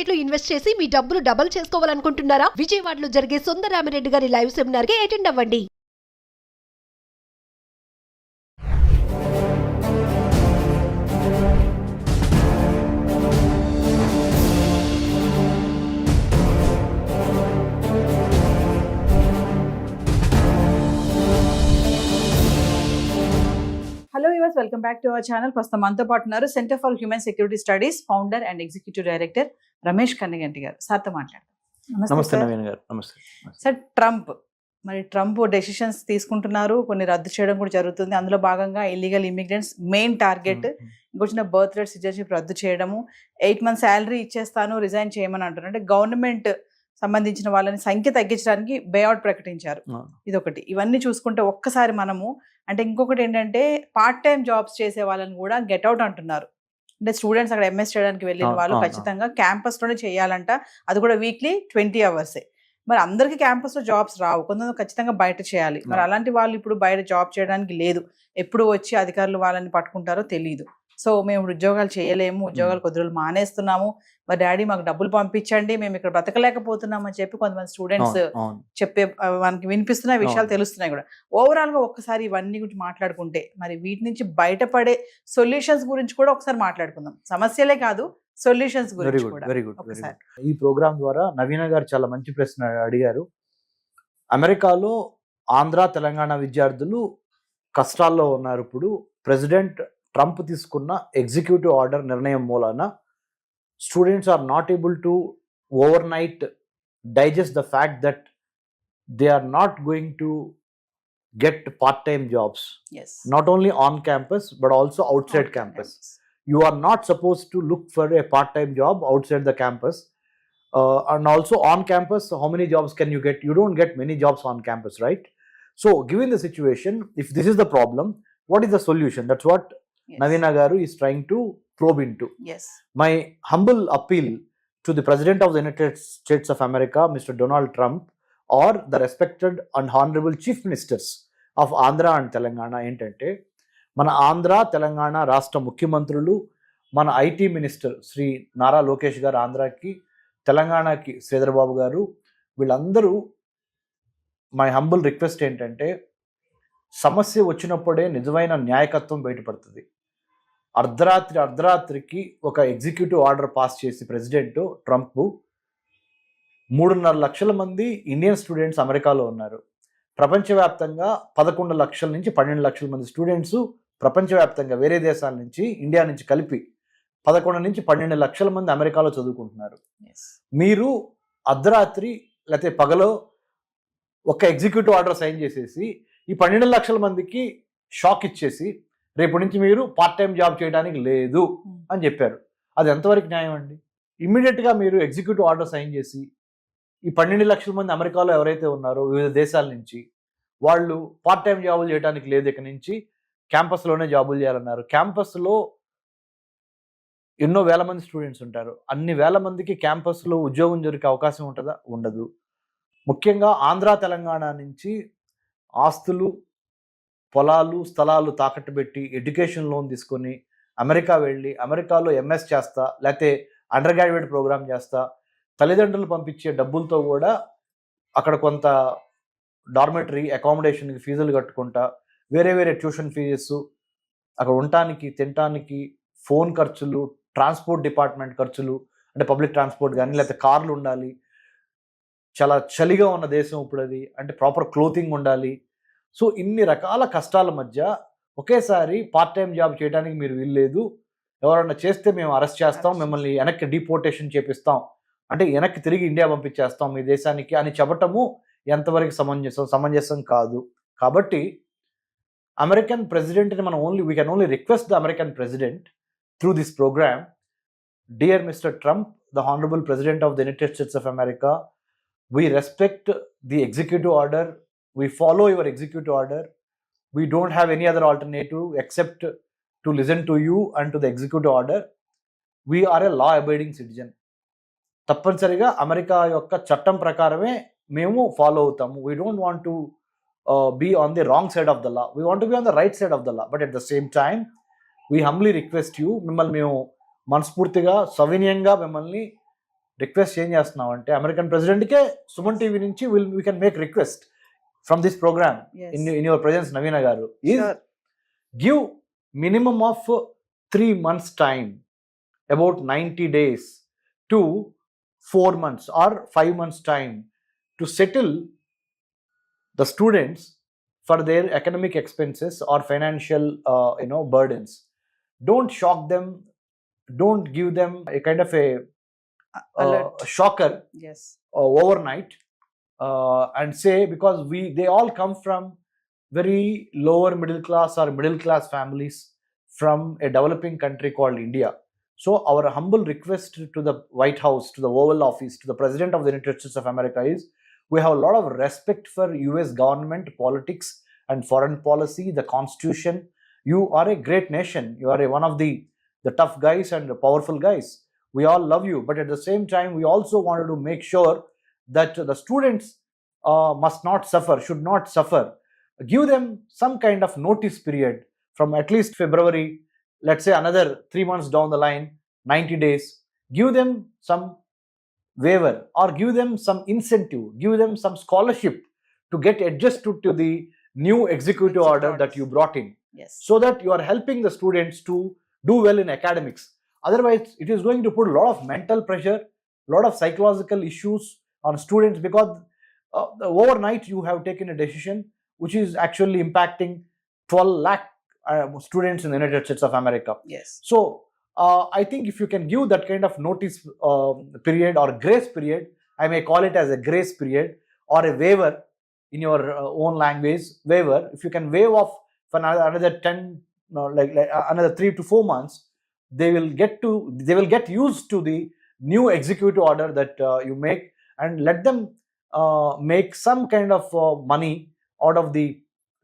మార్కెట్లో ఇన్వెస్ట్ చేసి మీ డబ్బులు డబుల్ చేసుకోవాలనుకుంటున్నారా? విజయవాడలో జరిగే సుందరామిరెడ్డి గారి లైవ్ సెమినార్కి అటెండ్ అవ్వండి. Hello viewers welcome back to our channel ప్రస్తుతం మనతో పాటు ఉన్నారు centre for human security studies founder and executive director Ramesh Kannaganti garu. సార్తో నమస్తే నవీన్ గారు. నమస్తే. సార్ ట్రంప్ మరి ట్రంప్ డెసిషన్స్ తీసుకుంటున్నారు. కొన్ని రద్దు చేయడం కూడా జరుగుతుంది. అందులో భాగంగా ఇల్లీగల్ ఇమిగ్రెంట్స్ మెయిన్ టార్గెట్ ఇంకొచ్చిన బర్త్ రేట్ సిటిజన్షిప్ రద్దు చేయడము. ఎయిట్ మంత్ శాలరీ ఇచ్చేస్తాను రిజైన్ చేయమని అంటున్నారు. అంటే గవర్నమెంట్ సంబంధించిన వాళ్ళని సంఖ్య తగ్గించడానికి బేఅవుట్ ప్రకటించారు. అవును. ఇదొకటి. ఇవన్నీ చూసుకుంటే ఒక్కసారి మనము అంటే ఇంకొకటి ఏంటంటే పార్ట్ టైం జాబ్స్ చేసే వాళ్ళని కూడా గెట్ అవుట్ అంటున్నారు. అంటే స్టూడెంట్స్ అక్కడ ఎంఎస్ చేయడానికి వెళ్ళిన వాళ్ళు ఖచ్చితంగా క్యాంపస్లోనే చేయాలంట. అది కూడా వీక్లీ ట్వంటీ అవర్సే మరి అందరికి క్యాంపస్లో జాబ్స్ రావు. కొంతమంది ఖచ్చితంగా బయట చేయాలి. మరి. అలాంటి వాళ్ళు ఇప్పుడు బయట జాబ్ చేయడానికి లేదు. ఎప్పుడు వచ్చి అధికారులు వాళ్ళని పట్టుకుంటారో తెలియదు సో మేము ఉద్యోగాలు చేయలేము ఉద్యోగాలు కొద్ది రోజులు మానేస్తున్నాము. మరి డాడీ మాకు డబ్బులు పంపించండి మేము ఇక్కడ బ్రతకలేకపోతున్నాం అని చెప్పి కొంతమంది స్టూడెంట్స్. చెప్పే మనకి వినిపిస్తున్న విషయాలు. తెలుస్తున్నాయి కూడా. ఓవరాల్గా ఒక్కసారి ఇవన్నీ గురించి మాట్లాడుకుంటే మరి వీటి నుంచి బయటపడే సొల్యూషన్స్ గురించి కూడా ఒకసారి మాట్లాడుకుందాం. సమస్యలే కాదు సొల్యూషన్స్ గురించి వెరీ గుడ్ ఈ ప్రోగ్రామ్ ద్వారా నవీన గారు చాలా మంచి ప్రశ్న అడిగారు. అమెరికాలో ఆంధ్ర తెలంగాణ విద్యార్థులు కష్టాల్లో ఉన్నారు ఇప్పుడు. ప్రెసిడెంట్ ట్రంప్ తీసుకున్న ఎగ్జిక్యూటివ్ ఆర్డర్ నిర్ణయం మూలాన students are not able to overnight digest the fact that they are not going to get part time jobs as not only on campus but also outside campus you are not supposed to look for a part-time job outside the campus uh, and also on campus how many jobs can you get you don't get many jobs on campus right so given the situation if this is the problem what is the solution that's what Naveen garu is trying to probe into my humble appeal to the president of the United States of America Mister Donald Trump are the respected and honourable chief ministers of Andhra and Telangana ఏంటంటే మన ఆంధ్ర తెలంగాణ రాష్ట్ర ముఖ్యమంత్రులు మన IT minister Shri Nara Lokesh గారు ఆంధ్రాకి తెలంగాణకి శ్రీధరబాబు గారు వీళ్ళందరూ మై హంబుల్ రిక్వెస్ట్ ఏంటంటే సమస్య వచ్చినప్పుడే నిజమైన న్యాయకత్వం బయటపడుతుంది. అర్ధరాత్రి అర్ధరాత్రికి ఒక ఎగ్జిక్యూటివ్ ఆర్డర్ పాస్ చేసి ప్రెసిడెంట్ ట్రంప్ మూడున్నర లక్షల మంది ఇండియన్ స్టూడెంట్స్ అమెరికాలో ఉన్నారు. ప్రపంచవ్యాప్తంగా పదకొండు లక్షల నుంచి పన్నెండు లక్షల మంది స్టూడెంట్స్ ప్రపంచవ్యాప్తంగా వేరే దేశాల నుంచి ఇండియా నుంచి కలిపి పదకొండు నుంచి పన్నెండు లక్షల మంది అమెరికాలో చదువుకుంటున్నారు. మీరు అర్ధరాత్రి లేకపోతే పగలో ఒక ఎగ్జిక్యూటివ్ ఆర్డర్ సైన్ చేసేసి ఈ పన్నెండు లక్షల మందికి షాక్ ఇచ్చేసి రేపటి నుంచి మీరు పార్ట్ టైం జాబ్ చేయడానికి లేదు అని చెప్పారు. అది ఎంతవరకు న్యాయం అండి? ఇమ్మీడియట్గా మీరు ఎగ్జిక్యూటివ్ ఆర్డర్ సైన్ చేసి ఈ పన్నెండు లక్షల మంది అమెరికాలో ఎవరైతే ఉన్నారో వివిధ దేశాల నుంచి వాళ్ళు పార్ట్ టైం జాబులు చేయడానికి లేదు ఇక నుంచి క్యాంపస్లోనే జాబులు చేయాలన్నారు. క్యాంపస్లో ఎన్నో వేల మంది స్టూడెంట్స్ ఉంటారు. అన్ని వేల మందికి క్యాంపస్లో ఉద్యోగం దొరికే అవకాశం ఉంటుందా? ఉండదు. ముఖ్యంగా ఆంధ్ర తెలంగాణ నుంచి ఆస్తులు పొలాలు స్థలాలు తాకట్టు పెట్టి ఎడ్యుకేషన్ లోన్ తీసుకొని అమెరికా వెళ్ళి అమెరికాలో ఎంఎస్ చేస్తా లేకపోతే అండర్ గ్రాడ్యుయేట్ ప్రోగ్రామ్ చేస్తా తల్లిదండ్రులు పంపించే డబ్బులతో కూడా అక్కడ కొంత డార్మెటరీ అకామిడేషన్కి ఫీజులు కట్టుకుంటా వేరే వేరే ట్యూషన్ ఫీజెస్ అక్కడ ఉండటానికి తినటానికి ఫోన్ ఖర్చులు ట్రాన్స్పోర్ట్ డిపార్ట్మెంట్ ఖర్చులు అంటే పబ్లిక్ ట్రాన్స్పోర్ట్ కానీ లేకపోతే కార్లు ఉండాలి. చాలా చలిగా ఉన్న దేశం ఇప్పుడు అది అంటే ప్రాపర్ క్లోతింగ్ ఉండాలి. సో ఇన్ని రకాల కష్టాల మధ్య ఒకేసారి పార్ట్ టైం జాబ్ చేయడానికి మీరు వీల్లేదు. ఎవరన్నా చేస్తే మేము అరెస్ట్ చేస్తాం మిమ్మల్ని వెనక్కి డిపోర్టేషన్ చేపిస్తాం. అంటే వెనక్కి తిరిగి ఇండియా పంపించేస్తాం మీ దేశానికి అని చెప్పటము ఎంతవరకు సమంజసం సమంజసం కాదు. కాబట్టి అమెరికన్ ప్రెసిడెంట్ని మనం only we can only request the American president through this programme dear Mister Trump the honourable president of the United States of America we respect the executive order we follow your executive order. We don't have any other alternative except to listen to you and to the executive order. We are a law abiding citizen. తప్పనిసరిగా America యొక్క చట్టం ప్రకారమే మేము follow అవుతాము. We don't want to be on the wrong side of the law we want be on the right side of the law but at the same time we humbly request you మిమ్మల్ని మేము మనస్ఫూర్తిగా సవినీయంగా మిమ్మల్ని request ఏం చేస్తున్నాం అంటే American ప్రెసిడెంట్కే Suman TV నుంచి will we can make request from this program yes. in, in your presence, Navina Garu, is sure. give minimum of three months time, about 90 days to four months or five months time to settle the students for their academic expenses or financial uh, you know burdens. Don't shock them. Don't give them a kind of a, uh, shocker yes. uh, overnight uh, and say because we they all come from very lower middle class or middle class families from a developing country called India. So our humble request to the White House, to the Oval Office, to the President of the United States of America is we have a lot of respect for US government, politics, and foreign policy, the constitution. You are a great nation. You are a, one of the, the tough guys and the powerful guys. We all love you. But at the same time, we also wanted to make sure that the students uh, must not suffer, should not suffer. Give them some kind of notice period from at least February, let's say another three months down the line, 90 days. Give them some waiver or give them some incentive, give them some scholarship to get adjusted to the new executive order that you brought in Yes. so that you are helping the students to do well in academics. Otherwise, it is going to put a lot of mental pressure, a lot of psychological issues on students because uh, overnight you have taken a decision which is actually impacting 12 lakh uh, students in the United States of America. yes. So, uh, I think if you can give that kind of notice uh, period or grace period, I may call it as a grace period or a waiver in your uh, own language, waiver. If you can waive off for another, another 10, no, like, like uh, another three to four months, they will get to, they will get used to the new executive order that uh, you make and let them uh, make some kind of uh, money out of the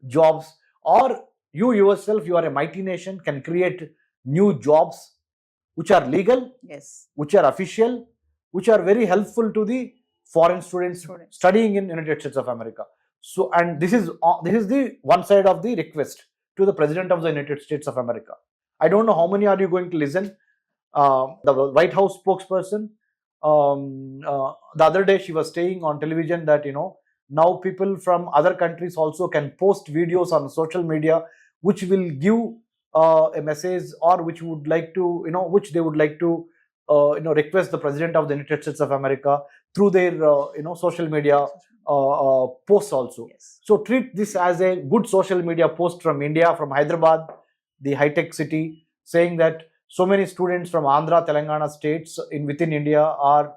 jobs or you yourself you are a mighty nation can create new jobs which are legal Yes. which are official which are very helpful to the foreign students Students. studying in united states of america so and this is uh, this is the one side of the request to the president of the united states of america i don't know how many are you going to listen uh, the white house spokesperson um, uh, the other day she was saying on television that you know now people from other countries also can post videos on social media which will give uh, a message or which would like to you know which they would like to uh, you know request the president of the united states of america through their uh, you know social media uh, uh, posts also Yes. so treat this as a good social media post from India, from Hyderabad, the high-tech city, saying that so many students from Andhra, Telangana states in within India are,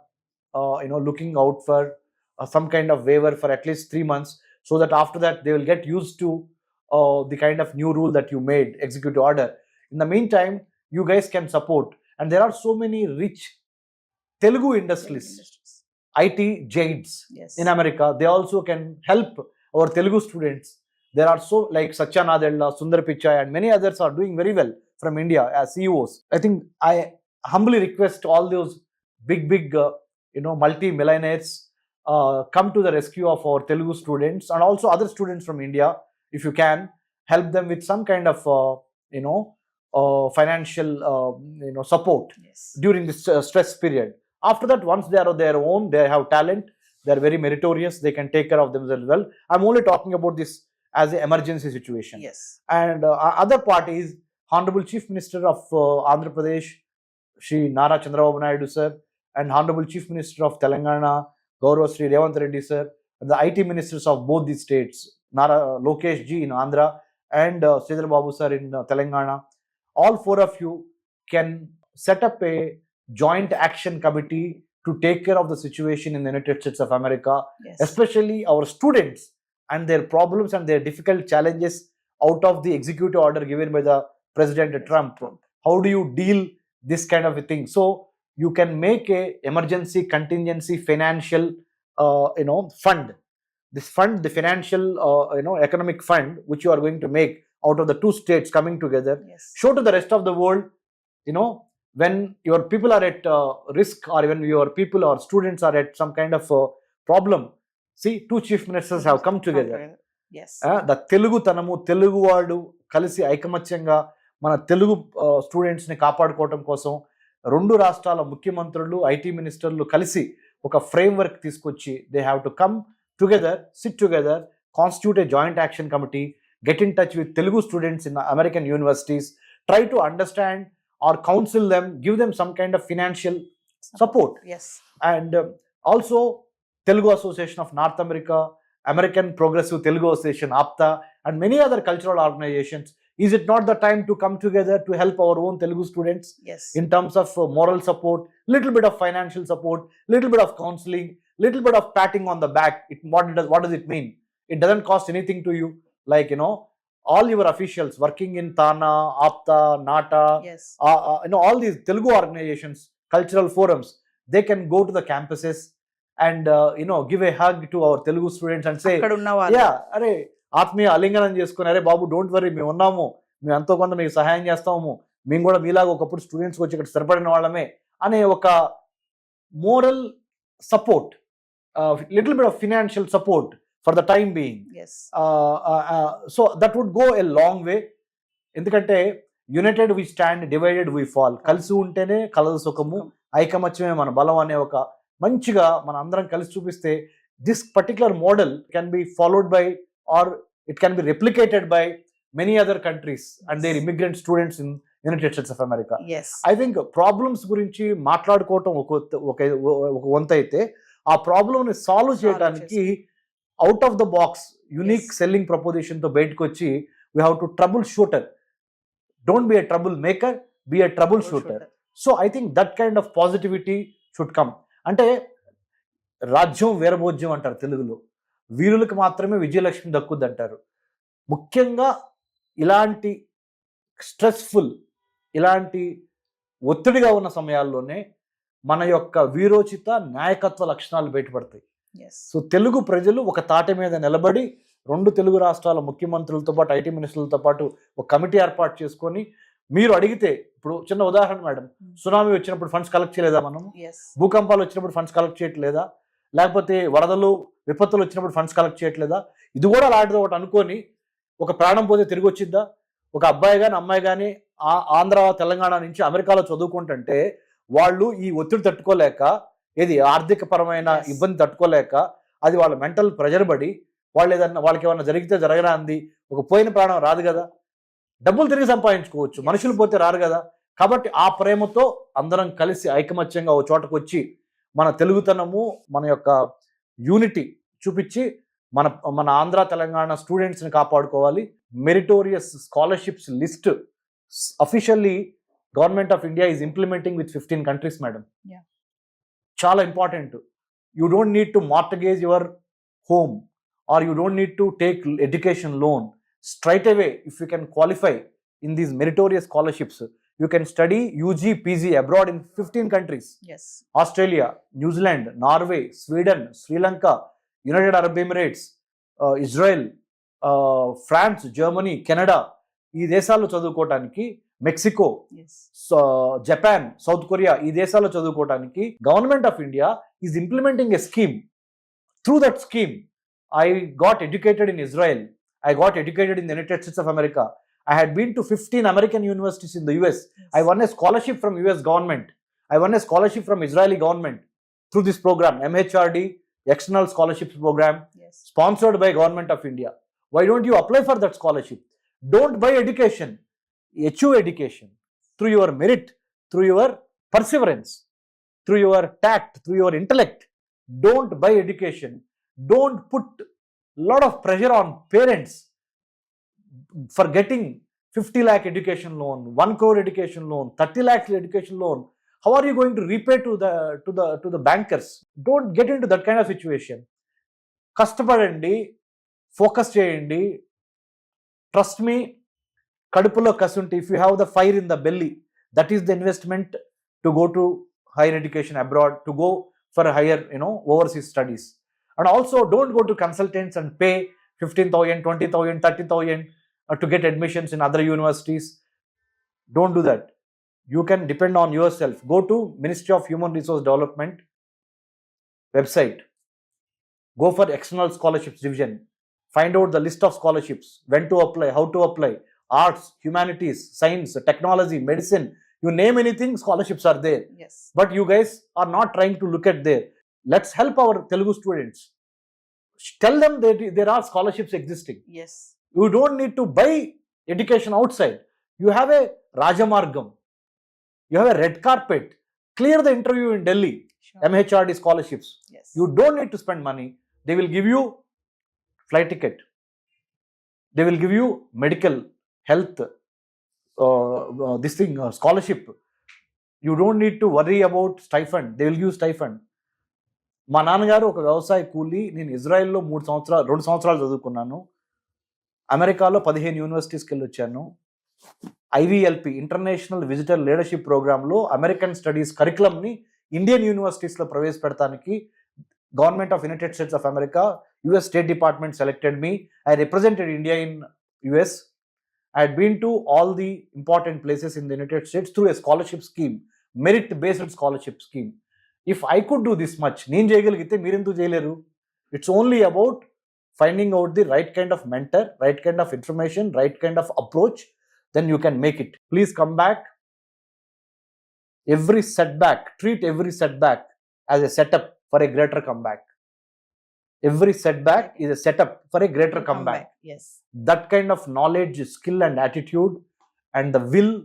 uh, you know, looking out for uh, some kind of waiver for at least three months, so that after that they will get used to uh, the kind of new rule that you made, executive order. In the meantime, you guys can support, and there are so many rich Telugu industries. IT giants Yes. in America, they also can help our Telugu students. There are so like Satya Nadella, Sundar Pichai, and many others are doing very well from India as CEOs. I think I humbly request all those big, big, uh, you know, multi millionaires uh, come to the rescue of our Telugu students and also other students from India. If you can help them with some kind of, uh, you know, uh, financial, uh, you know, support Yes. during this uh, stress period. After that, once they are on their own, they have talent, they are very meritorious, they can take care of themselves well. I'm only talking about this as an emergency situation. Yes. And uh, other part is Honorable Chief Minister of uh, Andhra Pradesh, Shri Nara Chandrababu Naidu sir, and Honorable Chief Minister of Telangana, Gaurav Sri Revant Reddy sir, and the IT ministers of both these states, Nara Lokesh ji in Andhra and uh, Sridhar Babu sir in uh, Telangana. All four of you can set up a joint action committee to take care of the situation in the United States of America Yes. especially our students and their problems and their difficult challenges out of the executive order given by the president trump how do you deal this kind of a thing so you can make a emergency contingency financial uh, you know fund this fund the financial uh, you know economic fund which you are going to make out of the two states coming together Yes. show to the rest of the world you know when your people are at uh, risk or when your people or students are at some kind of uh, problem see two chief ministers have come together Yes. The తెలుగుతనము తెలుగువాడు కలిసి ఐకమత్యంగా మన తెలుగు స్టూడెంట్స్ని కాపాడుకోవటం కోసం రెండు రాష్ట్రాల ముఖ్యమంత్రులు IT మినిస్టర్లు కలిసి ఒక ఫ్రేమ్ వర్క్ తీసుకొచ్చి they have to come together sit together constitute a joint action committee get in touch with Telugu students in American universities try to understand or counsel them give them some kind of financial and um, also Telugu Association of North America, American Progressive Telugu Association, APTA, and many other cultural organizations. Is it not the time to come together to help our own Telugu students? Yes. In terms of uh, moral support, little bit of financial support, little bit of counseling, little bit of patting on the back. It what does what does it mean? It doesn't cost anything to you. Like you know, all your officials working in Tana, Apta, Nata, yes. Uh, uh, you know, all these Telugu organizations, cultural forums, they can go to the campuses and uh, you know give a hug to our Telugu students and say, yeah, are ఆత్మీయ అలింగనం చేసుకుని అరే బాబు don't worry మేము ఉన్నాము. మేము ఎంతో కొంత మీకు సహాయం చేస్తాము. మేము కూడా మీలాగా ఒకప్పుడు స్టూడెంట్స్ వచ్చి ఇక్కడ స్థిరపడిన వాళ్ళమే అనే ఒక moral support little bit of financial support for the time being so that would go a long way ఎందుకంటే united we stand divided we fall కలిసి ఉంటేనే కలదు సుఖము ఐకమత్యమే మన బలం అనే ఒక మంచిగా మన అందరం కలిసి చూపిస్తే this particular model can be followed by or it can be replicated by many other countries and their immigrant students in United States of America I think problems గురించి మాట్లాడుకోవటం ఒక ఒక వంత అయితే ఆ ప్రాబ్లమ్ని సాల్వ్ చేయడానికి out of the box unique. Selling ప్రపోజిషన్తో బయటకు వచ్చి we have to troubleshooter don't be a troublemaker be a troubleshooter so I think that kind of positivity should come అంటే రాజ్యం వీరభోజ్యం అంటారు తెలుగులో. వీరులకు మాత్రమే విజయలక్ష్మి దక్కుద్ది అంటారు ముఖ్యంగా ఇలాంటి స్ట్రెస్ఫుల్ ఇలాంటి ఒత్తిడిగా ఉన్న సమయాల్లోనే మన యొక్క వీరోచిత నాయకత్వ లక్షణాలు బయటపడతాయి. సో తెలుగు ప్రజలు ఒక తాటి మీద నిలబడి రెండు తెలుగు రాష్ట్రాల ముఖ్యమంత్రులతో పాటు ఐటీ మినిస్టర్లతో పాటు ఒక కమిటీ ఏర్పాటు చేసుకొని మీరు అడిగితే ఇప్పుడు చిన్న ఉదాహరణ మేడం సునామీ వచ్చినప్పుడు ఫండ్స్ కలెక్ట్ చేయలేదా మనం భూకంపాలు వచ్చినప్పుడు ఫండ్స్ కలెక్ట్ చేయట్లేదా? లేకపోతే వరదలు విపత్తులు వచ్చినప్పుడు ఫండ్స్ కలెక్ట్ చేయట్లేదా ఇది కూడా అలాంటిది ఒకటి అనుకొని ఒక ప్రాణం పోతే తిరిగి వచ్చిద్దా ఒక అబ్బాయి కానీ అమ్మాయి కానీ ఆంధ్ర తెలంగాణ నుంచి అమెరికాలో చదువుకుంటుంటే వాళ్ళు ఈ ఒత్తిడి తట్టుకోలేక ఏది ఆర్థిక పరమైన. ఇబ్బంది తట్టుకోలేక అది వాళ్ళ మెంటల్ ప్రెజర్ పడి వాళ్ళు ఏదన్నా వాళ్ళకి ఏమన్నా జరిగితే జరగరా అంది ఒక పోయిన ప్రాణం రాదు కదా డబ్బులు తిరిగి సంపాదించుకోవచ్చు. మనుషులు పోతే రారు కదా కాబట్టి ఆ ప్రేమతో అందరం కలిసి ఐకమత్యంగా ఓ చోటకు వచ్చి మన తెలుగుతనము మన యొక్క యూనిటీ చూపించి మన మన ఆంధ్ర తెలంగాణ స్టూడెంట్స్ని కాపాడుకోవాలి. Meritorious scholarships list officially government of India is implementing with fifteen countries madam. చాలా important you don't need to mortgage your home or you don't need to take education loan straight away if you can qualify in these meritorious scholarships you can study UG PG abroad in fifteen countries. Australia New Zealand Norway Sweden Sri Lanka United Arab Emirates Israel France Germany Canada ఈ దేశాల్లో చదువుకోవటానికి Mexico Japan South Korea ఈ దేశాల్లో చదువుకోవటానికి government of India is implementing a scheme. Through that scheme I got educated in Israel I got educated in United States of America I had been to 15 American universities in the US. I won a scholarship from US government. I won a scholarship from Israeli government through this program, MHRD, External Scholarships Program, yes. sponsored by Government of India. Why don't you apply for that scholarship? Don't buy education. Achieve education through your merit, through your perseverance, through your tact, through your intellect. Don't buy education. Don't put lot of pressure on parents for getting 50 lakh education loan, 1 crore education loan, 30 lakhs education loan. How are you going to repay to the to the to the bankers? Don't get into that kind of situation. కష్టపడండి focus చేయండి trust మీ కడుపులో కసుంటి if you have the fire in the belly that is the investment to go to higher education abroad to go for higher you know overseas studies and also don't go to consultants and pay fifteen thousand twenty thousand thirty thousand or to get admissions in other universities. Don't do that. You can depend on yourself. Go to Ministry of Human Resource Development website. Go for external scholarships division. Find out the list of scholarships, when to apply, how to apply, arts, humanities, science, technology, medicine. You name anything, scholarships are there. Yes. But you guys are not trying to look at there. Let's help our Telugu students. Tell them that there are scholarships existing. Yes. You don't need to buy education outside you have a రాజమార్గం you have a red carpet clear the interview in Delhi MHRD scholarships you don't need to spend money they will give you flight ticket they will give you medical health this thing scholarship you don't need to worry about stipend they will give stipend మా నాన్నగారు ఒక వ్యవసాయ కూలీ. నేను ఇజ్రాయెల్లో మూడు సంవత్సరాలు రెండు సంవత్సరాలు చదువుకున్నాను. అమెరికాలో పదిహేను యూనివర్సిటీస్కి వెళ్ళి వచ్చాను ఐవీఎల్పి ఇంటర్నేషనల్ విజిటర్ లీడర్షిప్ ప్రోగ్రాంలో అమెరికన్ స్టడీస్ కరికులంని ఇండియన్ యూనివర్సిటీస్లో ప్రవేశపెడతానికి government of United States of America US State Department selected me I represented India in US I had been to all the important places in the United States through a scholarship scheme merit based scholarship scheme if I could do this much నేను చేయగలిగితే మీరెందుకు చేయలేరు? It's only about finding out the right kind of mentor, right kind of information, right kind of approach, then you can make it. Please come back. Every setback, treat every setback as a setup for a greater comeback. Every setback is a setup for a greater comeback. comeback. Yes. That kind of knowledge, skill, and attitude, and the will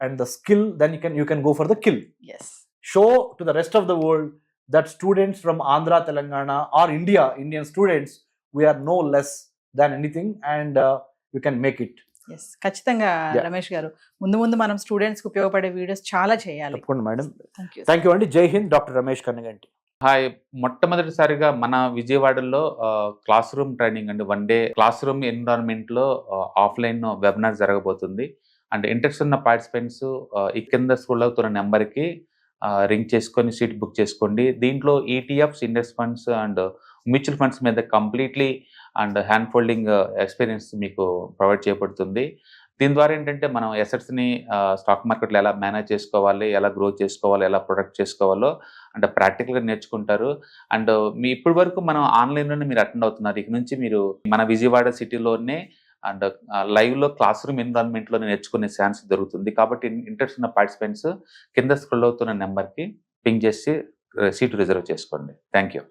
and the skill, then you can you can go for the kill. Yes. Show to the rest of the world that students from Andhra, Telangana, or India, Indian students we are no less than anything and uh, you can make it. Yes ఖచ్చితంగా. రమేష్ గారు. ముందు ముందు మనం స్టూడెంట్స్కి ఉపయోగపడే videos చాలా చేయాలి. తప్పకుండా మేడం థ్యాంక్ యూ యూ అండి. జై హింద్ డాక్టర్ రమేష్ కన్నగంటి హాయ్ మొట్టమొదటిసారిగా మన విజయవాడలో క్లాస్ రూమ్ ట్రైనింగ్ అండి. వన్ డే క్లాస్ రూమ్ ఎన్విరాన్మెంట్లో ఆఫ్లైన్ వెబినార్ జరగబోతుంది. అండ్ ఇంట్రెస్ట్ ఉన్న పార్టిసిపెంట్స్ ఈ కింద స్కూల్ అవుతున్న నెంబర్కి రింగ్ చేసుకొని సీట్ బుక్ చేసుకోండి. దీంట్లో ETFs index funds and mutual funds మీద completely and hand folding uh, experience మీకు ప్రొవైడ్ చేయబడుతుంది. దీని ద్వారా ఏంటంటే మనం ఎసెట్స్ని స్టాక్ మార్కెట్లో ఎలా మేనేజ్ చేసుకోవాలి ఎలా గ్రో చేసుకోవాలి ఎలా ప్రొడక్ట్ చేసుకోవాలో అంటే ప్రాక్టికల్గా నేర్చుకుంటారు. అండ్ uh, మీ ఇప్పటి వరకు మనం ఆన్లైన్లోనే మీరు అటెండ్ అవుతున్నారు. ఇక నుంచి మీరు మన విజయవాడ సిటీలోనే అండ్ లైవ్లో క్లాస్ రూమ్ ఎన్విరాన్మెంట్లో నేర్చుకునే ఛాన్స్ దొరుకుతుంది. కాబట్టి ఇంట్రెస్ట్ ఉన్న పార్టిసిపెంట్స్ కింద స్క్రోల్ అవుతున్న నెంబర్కి పింక్ చేసి uh, సీటు రిజర్వ్ చేసుకోండి. Thank you